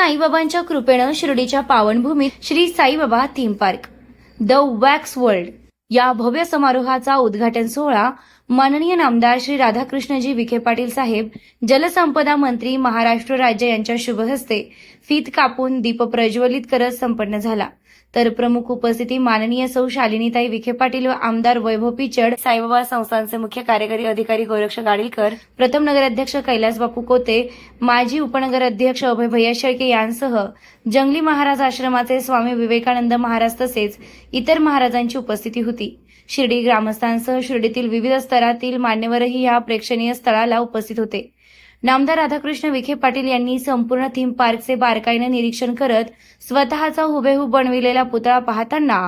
साईबाबांच्या कृपेनं शिर्डीच्या पावनभूमीत Shri Saibaba theme park the wax world या भव्य समारोहाचा उद्घाटन सोहळा माननीय नामदार श्री राधाकृष्णजी विखे पाटील साहेब जलसंपदा मंत्री महाराष्ट्र राज्य यांच्या शुभहस्ते फीत कापून दीप प्रज्वलित करत संपन्न झाला. तर प्रमुख उपस्थिती माननीय सौ शालिनीताई विखे पाटील व आमदार वैभव पिचड साईबाबा संस्थांचे मुख्य कार्यकारी अधिकारी गोरक्ष गाडीलकर प्रथम नगराध्यक्ष कैलास बापू कोते माजी उपनगर अध्यक्ष अभय भैया शेळके यांसह जंगली महाराज आश्रमाचे स्वामी विवेकानंद महाराज तसेच इतर महाराजांची उपस्थिती होती. शिर्डी ग्रामस्थांसह शिर्डीतील विविध स्तरातील मान्यवरही या प्रेक्षणीय स्थळाला उपस्थित होते. नामदार राधाकृष्ण विखे पाटील यांनी संपूर्ण थीम पार्कचे बारकाईने निरीक्षण करत स्वतःचा हुबेहूब बनविलेला पुतळा पाहताना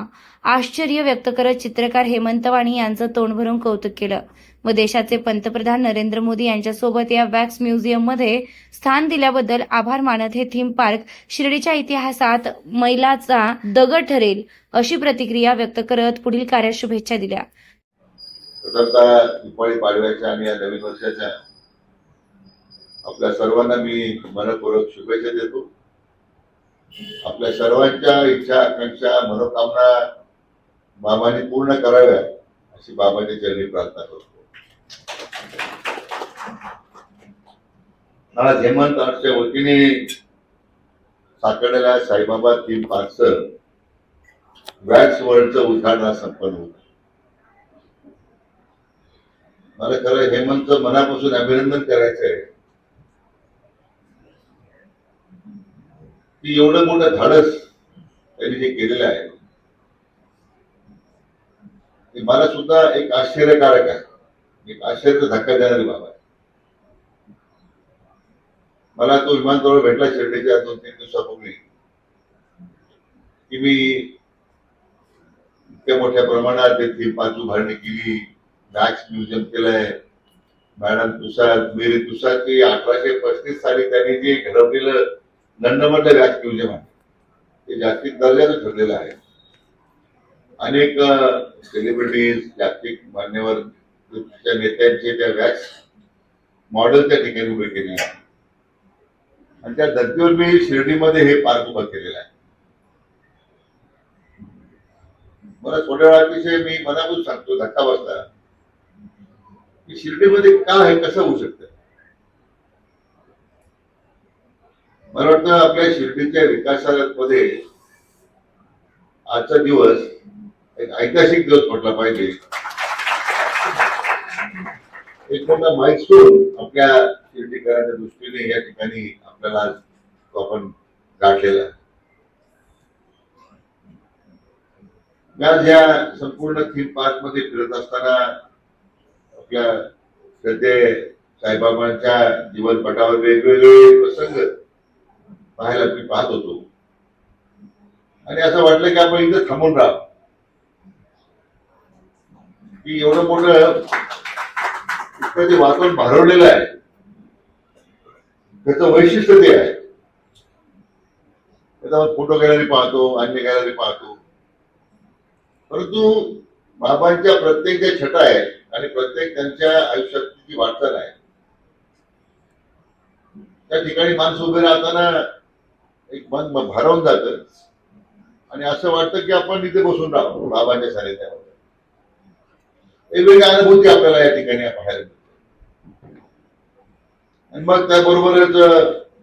आश्चर्य व्यक्त करत चित्रकार हेमंत वाणी यांचं तोंड भरून कौतुक केलं. व देशाचे पंतप्रधान नरेंद्र मोदी यांच्यासोबत या वॅक्स म्युझियममध्ये स्थान दिल्याबद्दल आभार मानत हे थीम पार्क शिर्डीच्या इतिहासात मैलाचा दगड ठरेल अशी प्रतिक्रिया व्यक्त करत पुढील कार्यात शुभेच्छा दिल्या. तथा पाडव्याच्या आणि या नवीन वर्षाच्या आपल्या सर्वांना मी मनपूर्वक शुभेच्छा देतो. आपल्या सर्वांच्या इच्छा आकांक्षा मनोकामना बाबांनी पूर्ण कराव्या अशी बाबांच्या चरणी प्रार्थना करतो. आज हेमंत आमच्या वतीने साकारलेल्या साईबाबा थीम पार्कचं वॅक्स वर्ल्डचं उद्घाटन संपन्न होत मला खरं हेमंतचं मनापासून अभिनंदन करायचं आहे की एवढं मोठं धाडस त्यांनी जे केलेलं आहे. ते मला सुद्धा एक आश्चर्यकारक आहे. एक आश्चर्य धक्का देणारी बाब आहे. मला तो विमानतळावर भेटला शेवटीच्या दोन तीन दिवसापूर्वी. की मी इतक्या मोठ्या प्रमाणात ते थीम पाच उभारणी केली. मॅक्स म्युझियम केलंय. मॅडम तुषार मेरी तुषारची अठराशे पस्तीस साली त्यांनी जे घडवलेलं लंडनमधलं व्याज म्युझियम आहे ते जागतिक दर्जाचं ठरलेलं आहे. अनेक सेलिब्रिटीज जागतिक मान्यवर नेत्यांचे त्या व्याज मॉडेल त्या ठिकाणी उभे केले आहे आणि त्या धर्तीवर मी शिर्डीमध्ये हे पार्क उभा केलेलं आहे. मला थोड्या वेळाविषयी मी मनापासून सांगतो धक्का बसला. की शिर्डीमध्ये का हे कसं होऊ शकतं? मला वाटतं आपल्या शिर्डीच्या विकासामध्ये आजचा दिवस एक ऐतिहासिक दिवस म्हटला पाहिजे. एक मोठा माइलस्टोन आपल्या शिर्डीकरांच्या दृष्टीने या ठिकाणी आपल्याला आज तो आपण गाठलेला आहे. मी आज या संपूर्ण थीम पार्कमध्ये फिरत असताना आपल्या श्रद्धे साईबाबांच्या जीवनपटावर वेगवेगळे प्रसंग पाहायला मी पाहत होतो. आणि असं वाटलं की आपण इथं थांबून राहा. की एवढं मोठं इतकं जे वातावरण भारवलेलं आहे त्याचं वैशिष्ट्य ते आहे. त्याचा फोटो गॅलरी पाहतो अन्य गॅलरी पाहतो. परंतु बाबांच्या प्रत्येक ज्या छटा आहेत आणि प्रत्येक त्यांच्या आयुष्यातली जी वाटचाल आहे त्या ठिकाणी माणसं उभे राहताना एक मन भारावून जात. आणि असं वाटतं की आपण इथे बसून राहतो बाबांच्या सानिध्यामध्ये. वेगवेगळ्या अनुभूती आपल्याला या ठिकाणी पाहायला मिळते. आणि मग त्याबरोबरच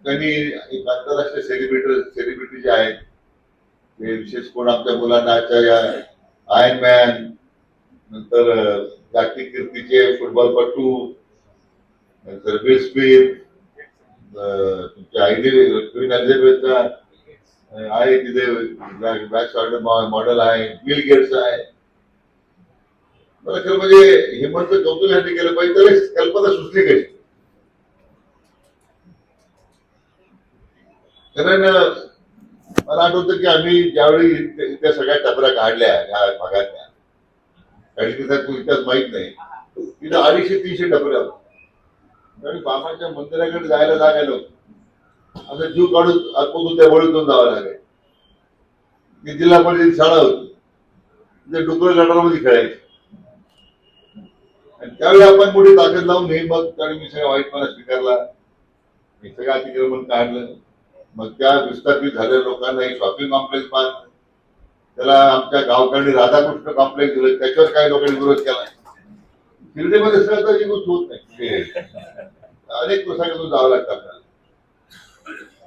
त्यांनी एक आंतरराष्ट्रीय सेलिब्रिटी सेलिब्रिटी जे आहेत ते विशेष कोण आपल्या मुलांना आजच्या आयन मॅन नंतर जागतिक कीर्तीचे फुटबॉलपटू नंतर बिल स्मिथ अं, तुमच्या आयडी क्वीन एलिझाबेथचा आहे तिथे बॅक मॉडेल आहे बिल गेट्स आहे मला खरं म्हणजे हेमंत कौतुक यांनी केलं पाहिजे त्याला कल्पना सुचली कशी कारण अं, मला आठवतं की आम्ही ज्यावेळी इथे- सगळ्या टपऱ्या काढल्या या भागातल्या कारण तिथं इतिहास माहीत नाही तिथं अडीचशे तीनशे टपऱ्या त्यावेळी आणि बाबाच्या मंदिराकडे जायला जागा आता असं जीव काढून आतमधून त्या वळून जावं लागेल. ती जिल्हा परिषद शाळा होती. ते डुकर गटारामध्ये खेळायचे. आणि त्यावेळी आपण मोठी ताकद लावून नाही मग त्यावेळी मी सगळा वाईटपणा स्वीकारला. मी सगळं अतिक्रमण काढलं. मग त्या विस्थापित झालेल्या लोकांना एक शॉपिंग कॉम्प्लेक्स बांधलं. त्याला आमच्या गावकऱ्यांनी राधाकृष्ण कॉम्प्लेक्स दिलं. त्याच्यावर काही लोकांनी विरोध केला. शिर्डीमध्ये सहसा ही गोष्ट होत नाही. अनेक प्रसंगातून जावं लागतं आपल्याला.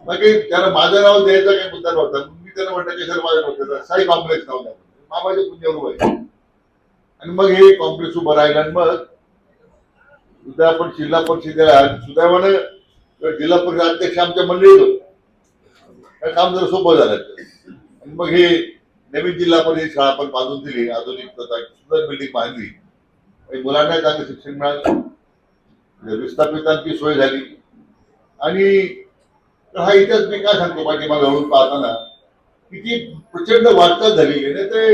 मग त्याला माझं नाव द्यायचा काही मुद्दा नव्हता. मी त्याला म्हटलं की सर माझं नव्हतं साई कॉम्प्लेक्स नाव द्या मामाच्या पुण्यावर आहे. आणि मग हे कॉम्प्लेक्स उभं राहिलं आणि मग सुद्धा आपण जिल्हा परिषदेला सुदैवानं जिल्हा परिषद अध्यक्ष आमच्या मंडळीत होते. काम जरा सोपं झालं. आणि मग हे नवीन जिल्हा परिषद शाळा आपण बांधून दिली. आधुनिक सुंदर बिल्डिंग बांधली. आणि मुलांना चांगलं शिक्षण मिळालं. म्हणजे विस्थापितांची सोय झाली. आणि हा इतिहास मी काय सांगतो पाठीमागे हळून पाहताना किती प्रचंड वाटचाल झालेली नाही ते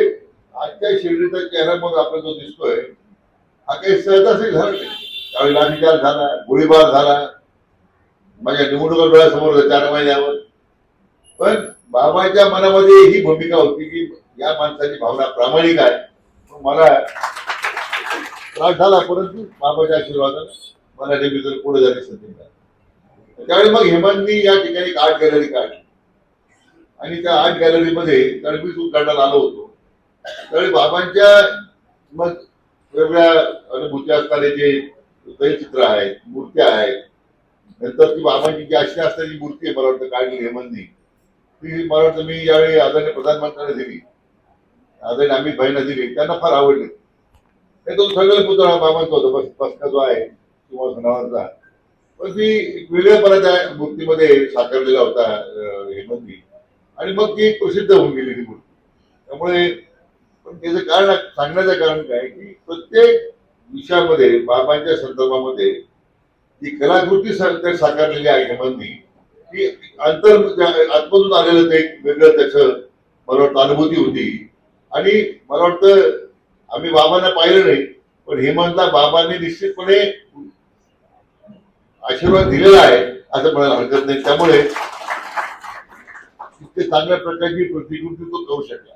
आजच्या शिर्डीचा चेहरा मग आपला जो दिसतोय हा काही सहजासही झाला नाही. त्यावेळी लाठीचार झाला गोळीबार झाला. माझ्या निवडणुका डोळ्यासमोर चार महिन्यावर. पण बाबाच्या मनामध्ये ही भूमिका होती की या माणसाची भावना प्रामाणिक आहे. मला त्रास झाला परंतु बाबाच्या आशीर्वादानं मराठी नेहमी तर पुढे जाण्याची संधी मिळाली. त्यावेळी मग हेमंतनी या ठिकाणी आर्ट गॅलरी काढली. आणि त्या आर्ट गॅलरीमध्ये त्यावेळी मीच उद्घाटनाला आलो होतो. त्यावेळी बाबांच्या मग वेगवेगळ्या अनुभूती असणारे जे चित्र आहेत मूर्त्या आहेत नंतर ती बाबांची जी अशी असणारी मूर्ती आहे मला वाटतं काढली हेमंतनी ती मला वाटतं मी यावेळी आदरणीय प्रधानमंत्र्यांना दिली. आदरणीय अमित भाईंना दिली. त्यांना फार आवडली. तो सगळं पुतळा बाबांचा होता? बस बसका जो आहे किंवा सणावारचा पण ती एक वेगळ्या त्या मूर्तीमध्ये साकारलेला होता हे हेमंतनी. आणि मग ती प्रसिद्ध होऊन गेली ती मूर्ती. त्यामुळे पण त्याचं कारण सांगण्याचं कारण काय की प्रत्येक विषयामध्ये बाबांच्या संदर्भामध्ये जी कलाकृती साकारलेली आहे हेमंतनी. ती अंतर आतमधून आलेलं ते एक वेगळं त्याचं मला वाटतं अनुभूती होती. आणि मला वाटतं आम्ही बाबांना पाहिलं नाही पण हेमंतला बाबांनी निश्चितपणे आशीर्वाद दिलेला आहे असं म्हणायला हरकत नाही. त्यामुळे इतके चांगल्या प्रकारची प्रतिकृती तो करू शकला.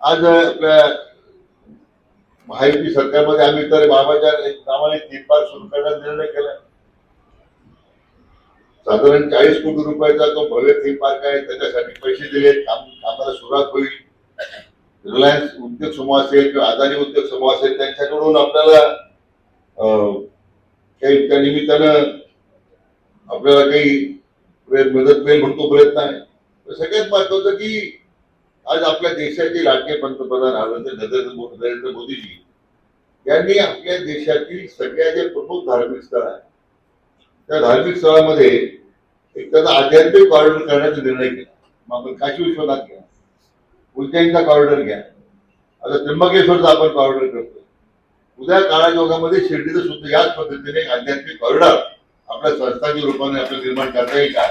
आज आपल्या महायुती सरकारमध्ये आम्ही तर बाबाच्या नावाने तीन पार्क सुरू करण्याचा निर्णय केला. साधारण चाळीस कोटी रुपयाचा तो भव्य थीम पार्क आहे त्याच्यासाठी पैसे दिले काम कामाला सुरुवात होईल. रिलायन्स उद्योग समूह असेल किंवा अदानी उद्योग समूह असेल त्यांच्याकडून आपल्याला अं, काही त्या निमित्तानं आपल्याला काही मदत मिळेल म्हणतो प्रयत्न आहे. तर सगळ्यात महत्वाचं की आज आपल्या देशाचे लाडके पंतप्रधान नरेंद्र नरेंद्र मोदीजी यांनी आपल्या देशातील सगळ्या जे प्रमुख धार्मिक स्थळ आहे त्या धार्मिक स्थळामध्ये एक त्याचा आध्यात्मिक कॉरिडॉर करण्याचा निर्णय केला मग आपण काशी विश्वनाथ घ्या उज्जैनचा कॉरिडॉर घ्या. आता त्र्यंबकेश्वरचा आपण कॉरिडॉर करतो उद्या काळायोगामध्ये शिर्डीचं सुद्धा याच पद्धतीने एक आध्यात्मिक कॉरिडॉर आपल्या संस्थांच्या रूपाने आपल्याला निर्माण करता येईल का?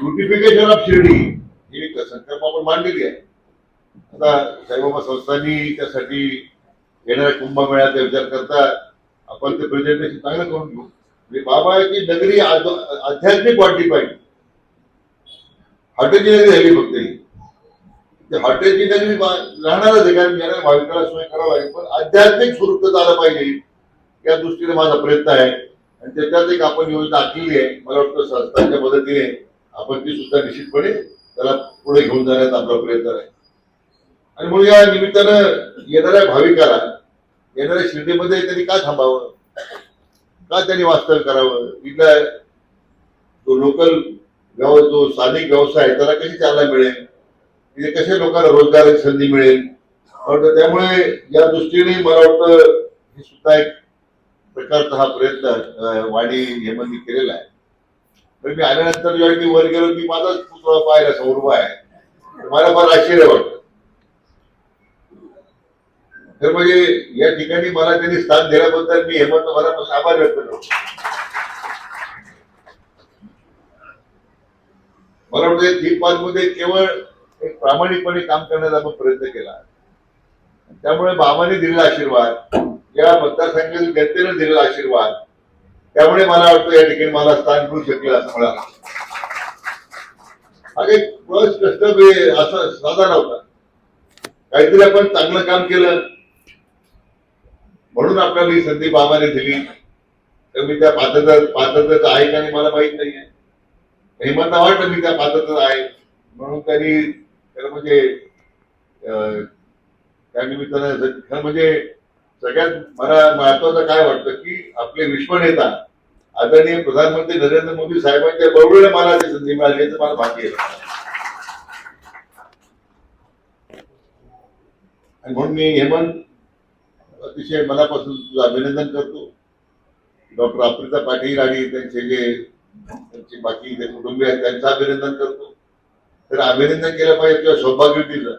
ब्युटिफिकेशन ऑफ शिर्डी ही एक संकल्प आपण मांडलेली आहे. आता साईबाबा संस्थांनी त्यासाठी येणाऱ्या कुंभमेळ्याचा विचार करता आपण ते प्रेझेंटेशन चांगलं करून घेऊ. म्हणजे बाबाची नगरी आध्यात्मिक वाटली पाहिजे. हॉटेलची नगरी झाली फक्त ही. हॉटेल ठिकाणी राहणारच आहे कारण भाविकाला सोय करावं लागेल. पण आध्यात्मिक स्वरूप आलं पाहिजे. या दृष्टीने माझा प्रयत्न आहे. आणि त्याच्यात एक आपण योजना आखलेली आहे. मला वाटतं संस्थांच्या मदतीने आपण ती सुद्धा निश्चितपणे त्याला पुढे घेऊन जाण्याचा आपला प्रयत्न आहे. आणि म्हणून या निमित्तानं येणाऱ्या भाविकाला येणाऱ्या शिर्डीमध्ये त्यांनी का थांबावं? का त्यांनी वास्तव्य करावं? इथला जो लोकल जो स्थानिक व्यवसाय आहे, त्याला कशी चालना मिळेल? म्हणजे कशा लोकांना रोजगार संधी मिळेल? त्यामुळे या दृष्टीने मला वाटतं हे सुद्धा एक प्रकारचा हा प्रयत्न वाणी हेमंती केलेला आहे. पण मी आल्यानंतर ज्यावेळी मी वर गेलो मी माझाच पुतळा पाहायला समोर उभा आहे. मला फार आश्चर्य वाटत. तर म्हणजे या ठिकाणी मला त्यांनी स्थान दिल्याबद्दल मी हेमंत मनापासून आभार व्यक्त करतो. मला वाटतं थीम पार्कमध्ये केवळ एक प्रामाणिकपणे काम करण्याचा आपण प्रयत्न केला. त्यामुळे बाबांनी दिलेला आशीर्वाद या मतदारसंघातील जनतेने दिलेला आशीर्वाद त्यामुळे मला वाटतं या ठिकाणी मला स्थान मिळू शकेल असं मला वाटतं. बस कष्ट असं साधा नव्हता. काहीतरी आपण चांगलं काम केलं. म्हणून आपल्याला ही संधी बाबाने दिली. तर मी त्या पात्रता पात्रतेचं आहे का मला माहीत नाहीये. हिमंत वाटलं मी त्या पात्रता आहे. म्हणून त्यांनी खरं म्हणजे त्या निमित्तानं खरं म्हणजे सगळ्यात मला महत्वाचं काय वाटतं की आपले विश्वनेता आदरणीय प्रधानमंत्री नरेंद्र मोदी साहेबांच्या बरोबर मला ती संधी मिळाली तर मला भाग्य आहे. आणि म्हणून मी हेमंत अतिशय मनापासून तुझं अभिनंदन करतो. डॉक्टर अप्रिता पाटील आणि त्यांचे जे त्यांचे बाकी जे कुटुंबीय आहेत त्यांचं अभिनंदन करतो. तर अभिनंदन केलं पाहिजे किंवा सौभाग्यवतीचं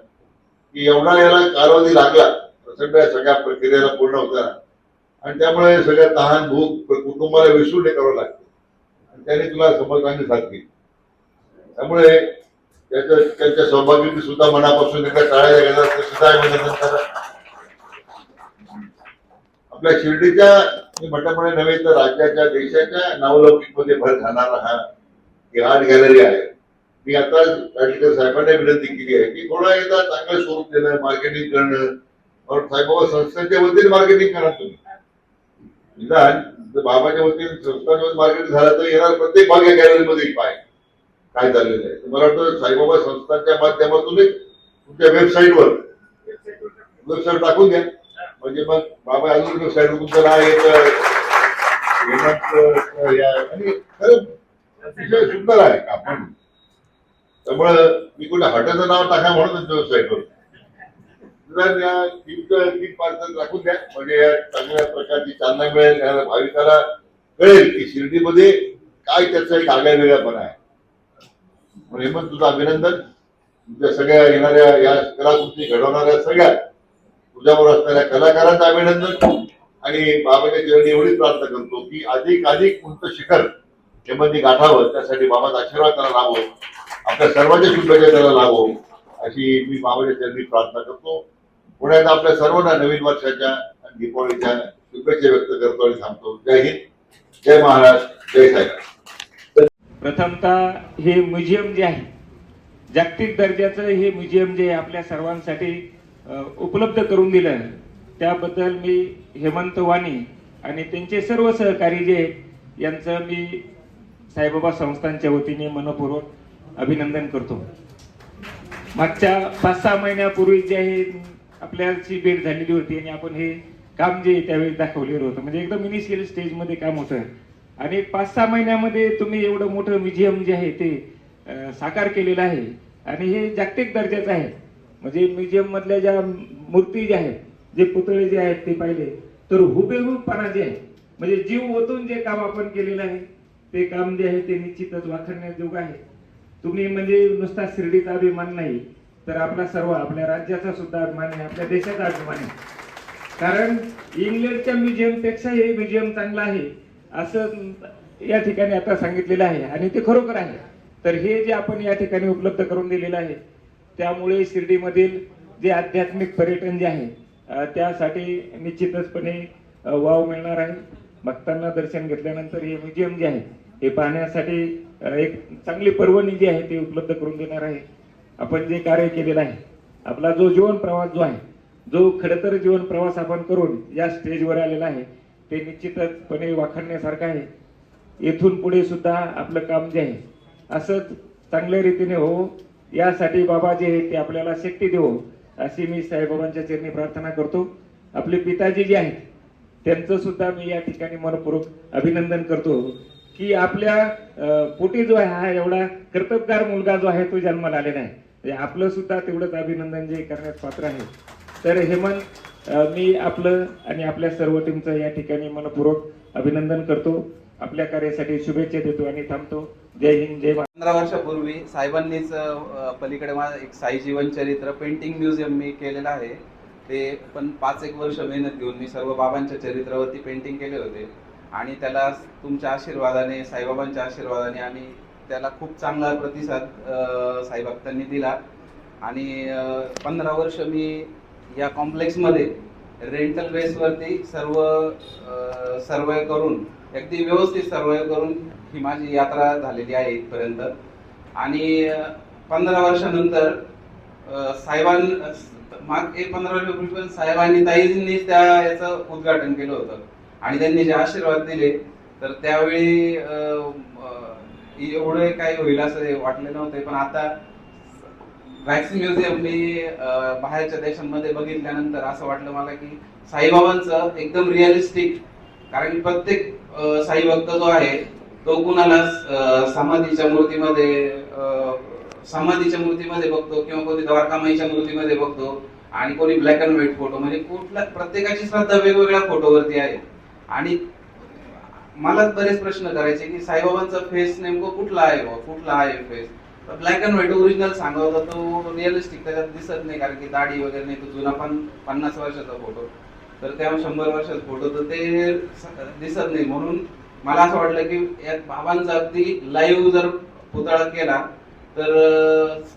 की एवढा याला कालावधी लागला. प्रचंड या सगळ्या प्रक्रियेला पूर्ण होताना. आणि त्यामुळे सगळ्या तहान भूक कुटुंबाला विसरून हे करावं लागतं. आणि त्याने तुला समजवानी साधली त्यामुळे त्याच्या त्यांच्या सौभाग्यवती सुद्धा मनापासून एका टाळ्या गेला सुद्धा अभिनंदन करा आपल्या शिर्डीच्या म्हटल्यामुळे नव्हे तर राज्याच्या देशाच्या नावलौकिकमध्ये भर घालणारा हा ही आर्ट गॅलरी आहे. मी आता राजकीय साहेबांना विनंती केली आहे की थोडा एकदा चांगलं स्वरूप देणं मार्केटिंग करणं और साईबाबा संस्थांच्या वतीने मार्केटिंग करा तुम्ही. निदान जर बाबाच्या वतीने संस्थांच्या मार्केटिंग झालं तर येणार प्रत्येक भाग या गॅलरीमध्ये पाय. काय झालेलं आहे? मला वाटतं साईबाबा संस्थांच्या माध्यमातून तुमच्या वेबसाईटवर वेबसाईट टाकून द्या. म्हणजे मग बाबा अजून वेबसाईट तुमचं नाव येत. या- आणि खरं अतिशय सुंदर आहे आपण त्यामुळं मी कुठे हॉटेलचं नाव टाका म्हणून व्यवसाय वेबसाईटवर तर पार्सल राखून द्या. म्हणजे या चांगल्या प्रकारची चालना मिळेल या भाविकाला कळेल की शिर्डीमध्ये काय त्याचा एक आगळ्या वेगळापणा आहे. म्हणून हेमंत तुझं अभिनंदन. तुमच्या सगळ्या येणाऱ्या या कलाकृती घडवणाऱ्या सगळ्या तुझ्यावर असणाऱ्या कलाकारांचं अभिनंदन. आणि बाबाच्या चरणी एवढी प्रार्थना करतो की अधिक अधिक उंच शिखर हेमंती गाठावं त्यासाठी बाबाचा आशीर्वाद त्याला लाभो आपल्या सर्वांच्या शुभेच्छा त्याला लाभो अशी मी बाबाच्या चरणी प्रार्थना करतो. पुण्यात आपल्या सर्वांना नवीन वर्षाच्या आणि दीपावलीच्या शुभेच्छा व्यक्त करतो आणि सांगतो. जय हिंद जय महाराष्ट्र जय साहेब प्रथमतः हे म्युझियम जे आहे जागतिक दर्जाचं हे म्युझियम जे आपल्या सर्वांसाठी उपलब्ध करून दिलं. त्याबद्दल मी हेमंत वाणी आणि त्यांचे सर्व सहकारी जे यांचं मी साईबाबा संस्थांच्या वतीने मनपूर्वक अभिनंदन करतो. मागच्या पाच सहा महिन्यापूर्वी जे आहे आपल्याची भेट झालेली होती आणि आपण हे काम जे त्यावेळी दाखवलेलं होतं. म्हणजे एकदम इनिशियल स्टेजमध्ये काम होतं. आणि पाच सहा महिन्यामध्ये तुम्ही एवढं मोठं म्युझियम जे आहे ते साकार केलेलं आहे. आणि हे जागतिक दर्जाचं आहे. म्हणजे म्युझियम मधल्या ज्या मूर्ती ज्या आहेत जे पुतळे जे आहेत ते पाहिले तर हुबेहूबपणा जे आहे. म्हणजे जीव ओतून जे काम आपण केलेलं आहे ते काम जे आहे ते निश्चितच वाखण्याजोग आहे. तुम्ही म्हणजे नुसता शिर्डीचा अभिमान नाही तर आपला सर्व आपल्या राज्याचा सुद्धा अभिमान आहे आपल्या देशाचा अभिमान आहे. कारण इंग्लंडच्या म्युझियमपेक्षा हे म्युझियम चांगलं आहे असं या ठिकाणी आता सांगितलेलं आहे आणि ते खरोखर आहे. तर हे जे आपण या ठिकाणी उपलब्ध करून दिलेलं आहे त्यामुळे शिर्डीमधील जे आध्यात्मिक पर्यटन जे आहे त्यासाठी निश्चितचपणे वाव मिळणार आहे. भक्तांना दर्शन घेतल्यानंतर हे म्युझियम जे आहे हे पाहण्यासाठी एक चांगली पर्वणी जी आहे ती उपलब्ध करून देणार आहे. आपण जे कार्य केलेलं आहे आपला जो जीवन प्रवास जो आहे जो खडतर जीवन प्रवास आपण करून या स्टेजवर आलेला आहे ते निश्चितचपणे वाखाणण्यासारखं आहे. येथून पुढे सुद्धा आपलं काम जे आहे असंच चांगल्या रीतीने हो यासाठी बाबा जे आहे ते आपल्याला शक्ती देवो अशी मी साईबाबांच्या चरणी प्रार्थना करतो. आपले पिताजी जे आहेत त्यांचं सुद्धा मी या ठिकाणी मनपूर्वक अभिनंदन करतो. की आपल्या पोटी जो आहे हा एवढा कर्तबगार मुलगा जो आहे तो जन्माला आलेला आहे. म्हणजे आपलं सुद्धा तेवढंच अभिनंदन जे करण्यास पात्र आहे. तर हेमंत मी आपलं आणि आपल्या सर्व टीमचं या ठिकाणी मनपूर्वक अभिनंदन करतो. आपल्या कार्यासाठी शुभेच्छा देतो आणि थांबतो. जय हिंद जय पंधरा वर्षापूर्वी साहेबांनीच पलीकडे माझं एक साई जीवन चरित्र पेंटिंग म्युझियम मी केलेलं आहे. ते पण पाच एक वर्ष मेहनत घेऊन मी सर्व बाबांच्या चरित्रावरती पेंटिंग केले होते. आणि त्याला तुमच्या आशीर्वादाने साईबाबांच्या आशीर्वादाने आणि त्याला खूप चांगला प्रतिसाद साईभक्तांनी दिला. आणि पंधरा वर्ष मी या कॉम्प्लेक्समध्ये रेंटल बेसवरती सर्व सर्वे करून अगदी व्यवस्थित सर्वे करून ही माझी यात्रा झालेली आहे इथपर्यंत. आणि पंधरा वर्षानंतर साहेबां माग एक पंधरा वर्षापूर्वी पण साहेबांनी ताईजींनी त्या याचं उद्घाटन केलं होतं. आणि त्यांनी जे आशीर्वाद दिले तर त्यावेळी एवढं काही होईल असं वाटले नव्हते. पण आता वॅक्स म्युझियम मी बाहेरच्या देशांमध्ये बघितल्यानंतर असं वाटलं मला की साईबाबांचं एकदम रिअलिस्टिक कारण की प्रत्येक साई भक्त जो आहे तो कुणाला समाधीच्या मूर्तीमध्ये समाधीच्या मूर्तीमध्ये बघतो किंवा कोणी द्वारकामाईच्या मूर्तीमध्ये बघतो आणि कोणी ब्लॅक अँड व्हाईट फोटो म्हणजे कुठल्या प्रत्येकाची श्रद्धा वेगवेगळ्या फोटोवरती आहे. आणि मला बरेच प्रश्न करायचे की साईबाबांचा फेस नेमकं कुठला आहे बुवा? कुठला आहे face black and white original सांगावं तर तो रिअलिस्टिक त्याच्यात दिसत नाही कारण की दाढी वगैरे नाही तो जुना पण पन्नास वर्षाचा फोटो तर त्या शंभर वर्षाचा फोटो तर ते स- दिसत नाही. म्हणून मला असं वाटलं की या बाबांचा अगदी लाईव्ह जर पुतळा केला तर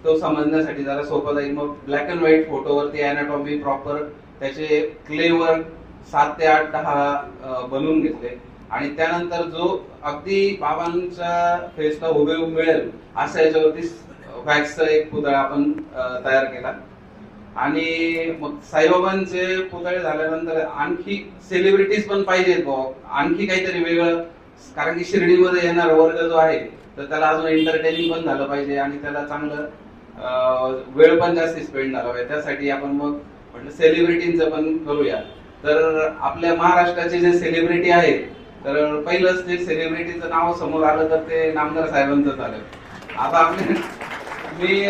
तो समजण्यासाठी जरा सोपं जाईल. मग ब्लॅक अँड व्हाईट फोटोवरती अॅनाटॉमी प्रॉपर त्याचे क्लेवर सात ते आठ दहा बनवून घेतले. आणि त्यानंतर जो अगदी बाबांच्या फेसला हुबेहूब मिळेल असा याच्यावरती वॅक्सचा एक पुतळा आपण तयार केला. आणि मग साईबाबांचे पुतळे झाल्यानंतर आणखी सेलिब्रिटीज पण पाहिजेत बुवा. आणखी काहीतरी वेगळं कारण की शिर्डीमध्ये येणार वर्ग जो आहे तर त्याला अजून एंटरटेनिंग पण झालं पाहिजे आणि त्याला चांगलं वेळ पण जास्त स्पेंड झाला पाहिजे. त्यासाठी आपण मग म्हटलं सेलिब्रिटींचं पण करूया. तर आपल्या महाराष्ट्राचे जे सेलिब्रिटी आहेत तर पहिलंच ते सेलिब्रिटीचं नाव समोर आलं तर ते नामदार साहेबांचं आलं. आता आपले मी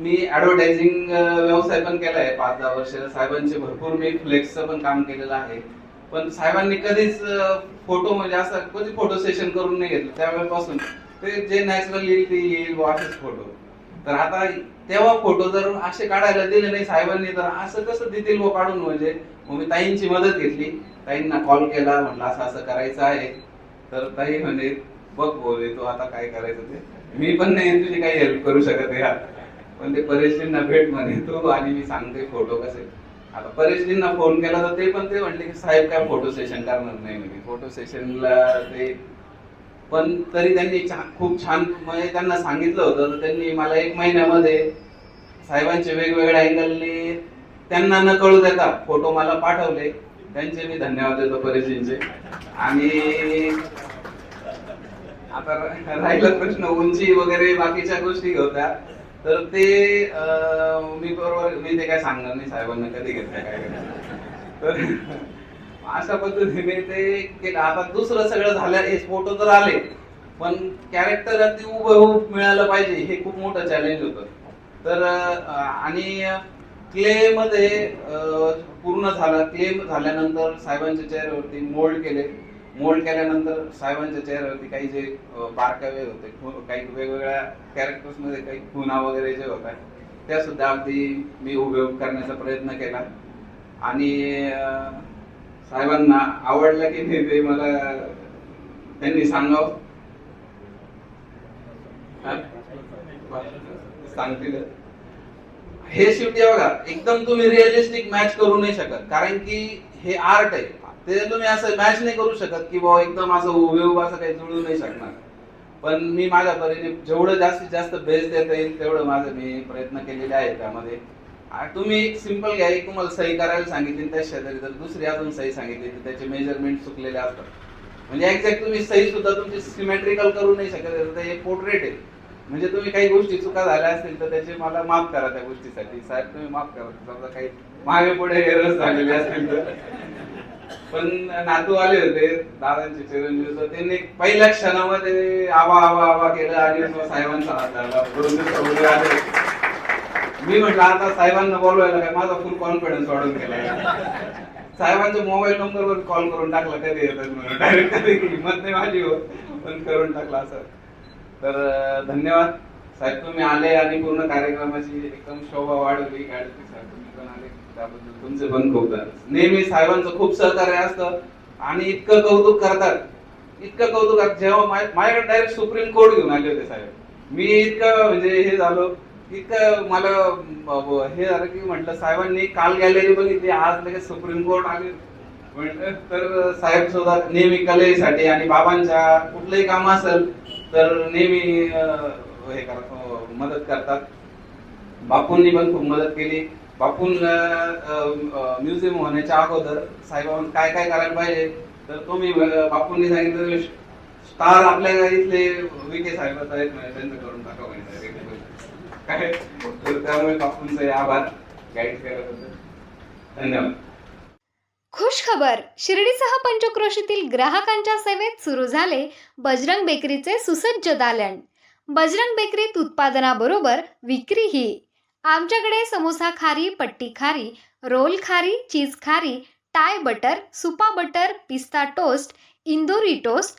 मी ॲडव्हर्टायझिंग व्यवसाय पण केला आहे पाच दहा वर्ष. साहेबांचे भरपूर मी फ्लेक्सचं पण काम केलेलं आहे. पण साहेबांनी कधीच फोटो म्हणजे असं कधी फोटो सेशन करून नाही घेतलं. त्यावेळेपासून ते जे नॅचरल येईल ते येईल बुवा फोटो तर आता तेव्हा फोटो जर असे काढायला दिले नाही साहेबांनी तर असं कसं देतील बुवा काढून म्हणजे? मग मी ताईंची मदत घेतली. ताईंना कॉल केला म्हटलं असं असं करायचं आहे. तर ताई म्हणे बघ बोले तू आता काय करायचं ते? मी पण नाही तुझी काही हेल्प करू शकत आहे पण ते परेशजींना भेट म्हणे तू आणि मी सांगते फोटो कसे. आता परेशजींना फोन केला तर ते पण ते म्हटले की साहेब काय फोटो सेशन करणार नाही म्हणे. फोटो सेशनला ते पण तरी त्यांनी खूप छान म्हणजे त्यांना सांगितलं होतं तर त्यांनी मला एक महिन्यामध्ये साहेबांचे वेगवेगळ्या अँगलने त्यांना न कळू देता फोटो मला पाठवले. त्यांचे मी धन्यवाद देतो परिषदेचे आणि आता राहिला प्रश्न उंची वगैरे बाकीच्या गोष्टी होत्या. तर ते अं, मी बरोबर मी ते काय सांगणार नाही साहेबांना कधी घेतलं काय तर अशा पद्धतीने ते केलं. आता दुसरं सगळं झालं हे फोटो तर आले पण कॅरेक्टर अगदी उभं मिळालं पाहिजे हे खूप मोठं चॅलेंज होतं. तर आणि क्ले मध्ये पूर्ण झाला. क्ले झाल्यानंतर साहेबांच्या चेहऱ्यावरती मोल्ड केले. मोल्ड केल्यानंतर साहेबांच्या चेहऱ्यावरती काही जे बारकावे होते काही वेगवेगळ्या कॅरेक्टर्समध्ये काही खुना वगैरे जे होत्या त्या सुद्धा अगदी मी उपयोग करण्याचा प्रयत्न केला. आणि साहेबांना आवडलं की नाही ते मला त्यांनी सांगावं. सांगतील. हे शिफ्ट बघा एकदम तुम्ही रिअलिस्टिक मॅच करू नाही शकत. कारण की हे आर्ट आहे. ते तुम्ही असं मॅच नाही करू शकत की बाबा एकदम असं उभे उभं असं काही जुळू नाही शकणार. पण मी माझ्या परीने जेवढं जास्तीत जास्त बेस्ट देता येईल तेवढं माझं मी प्रयत्न केलेले आहेत त्यामध्ये. तुम्ही एक सिंपल घ्या एक तुम्हाला सही करायला सांगितली त्या शेजारी तर दुसरी अजून सही सांगितली तर त्याचे मेजरमेंट चुकलेले असतात. म्हणजे एक्झॅक्ट तुम्ही सही सुद्धा तुमची सिमेट्रिकल करू नाही शकत हे पोर्ट्रेट आहे. म्हणजे तुम्ही काही गोष्टी चुका झाल्या असतील तर त्याचे मला माफ करा त्या गोष्टीसाठी. साहेब तुम्ही माफ करा समजा काही मागे पुढे एरर्स झालेले असतील तर. पण नातू आले होते दादांचे चिरंजीव तर त्यांनी पहिल्या क्षणामध्ये आवा आवा आवा केलं आणि साहेबांचा हात झाला आले. मी म्हटलं आता साहेबांना बोलवायला काय? माझा फुल कॉन्फिडन्स वाढून गेला साहेबांच्या मोबाईल नंबरवर कॉल करून टाकला कधी येतात म्हणून. डायरेक्ट कधी हिंमत नाही माझी हो. पण करून टाकला असं. तर धन्यवाद. साहेब तुम्ही आले आणि पूर्ण कार्यक्रमाची एकदम शोभा वाढवली. गाडीची साहेब तुम्ही पण आले. त्याबद्दल तुमचे पण खूप नेहमी साहेबांचं खूप सहकार्य असतं आणि इतकं कौतुक करतात. इतकं कौतुक जेव्हा माझ्याकडे डायरेक्ट सुप्रीम कोर्ट घेऊन आले होते साहेब. मी इतकं म्हणजे हे झालो. इतकं मला हे झालं की म्हटलं साहेबांनी काल गॅलरी बघितली आज लगेच सुप्रीम कोर्ट आले. म्हटलं तर साहेब सुद्धा नेहमी कलेसाठी आणि बाबांच्या कुठलंही काम असेल तर नेहमी हे करत हो, मदत करतात. बापूंनी पण खूप मदत केली. बापून म्युझियम होण्याच्या अगोदर साहेबांना काय काय करायला पाहिजे तर तुम्ही मी बापूंनी सांगितलं स्टार आपल्या इथले विके साहेब आहेत त्यांचं करून टाका. काय? तर त्यामुळे आभार गाईड केल्याबद्दल धन्यवाद. खुश खबर शिर्डीसह पंचक्रोशीतील ग्राहकांच्या सेवेत सुरू झाले बजरंग बेकरीचे सुसज्ज दालन. बजरंग बेकरीत उत्पादनाबरोबर विक्रीही. आमच्याकडे समोसा खारी पट्टी खारी रोल खारी चीज खारी टाय बटर सुपा बटर पिस्ता टोस्ट इंदोरी टोस्ट